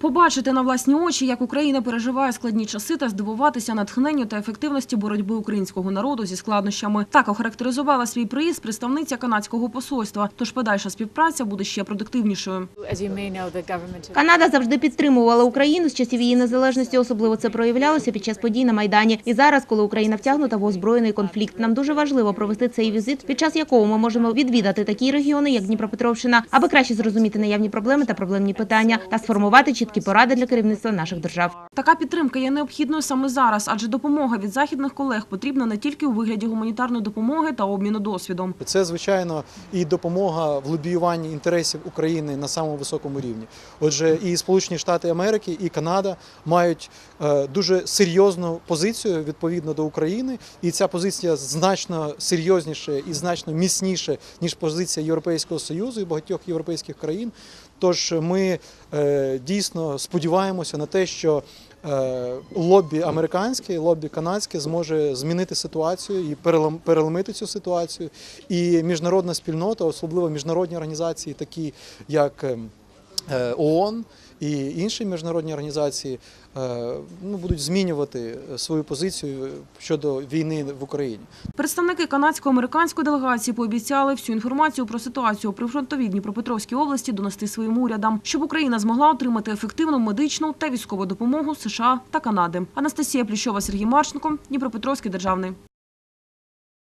Побачити на власні очі, як Україна переживає складні часи та здивуватися натхненню та ефективності боротьби українського народу зі складнощами. Так охарактеризувала свій приїзд представниця канадського посольства. Тож подальша співпраця буде ще продуктивнішою. Канада завжди підтримувала Україну з часів її незалежності. Особливо це проявлялося під час подій на майдані. І зараз, коли Україна втягнута в озброєний конфлікт, нам дуже важливо провести цей візит, під час якого ми можемо відвідати такі регіони, як Дніпропетровщина, аби краще зрозуміти наявні проблеми та проблемні питання та сформувати чіткі поради для керівництва наших держав. Така підтримка є необхідною саме зараз, адже допомога від західних колег потрібна не тільки у вигляді гуманітарної допомоги та обміну досвідом. Це, звичайно, і допомога в лобіюванні інтересів України на самому високому рівні. Отже, і Сполучені Штати Америки, і Канада мають е, дуже серйозну позицію відповідно до України, і ця позиція значно серйозніше і значно міцніше ніж позиція Європейського союзу і багатьох європейських країн. Тож ми е, дійсно сподіваємося на те, що е, лобі американське, лобі канадське зможе змінити ситуацію і перелом- переломити цю ситуацію. І міжнародна спільнота, особливо міжнародні організації, такі як ем, е, ООН і інші міжнародні організації, е, ну, будуть змінювати свою позицію щодо війни в Україні. Представники канадсько-американської делегації пообіцяли всю інформацію про ситуацію при фронтовій Дніпропетровській області донести своїм урядам, щоб Україна змогла отримати ефективну медичну та військову допомогу США та Канади. Анастасія Плющова, Сергій Марченко, Дніпропетровський державний.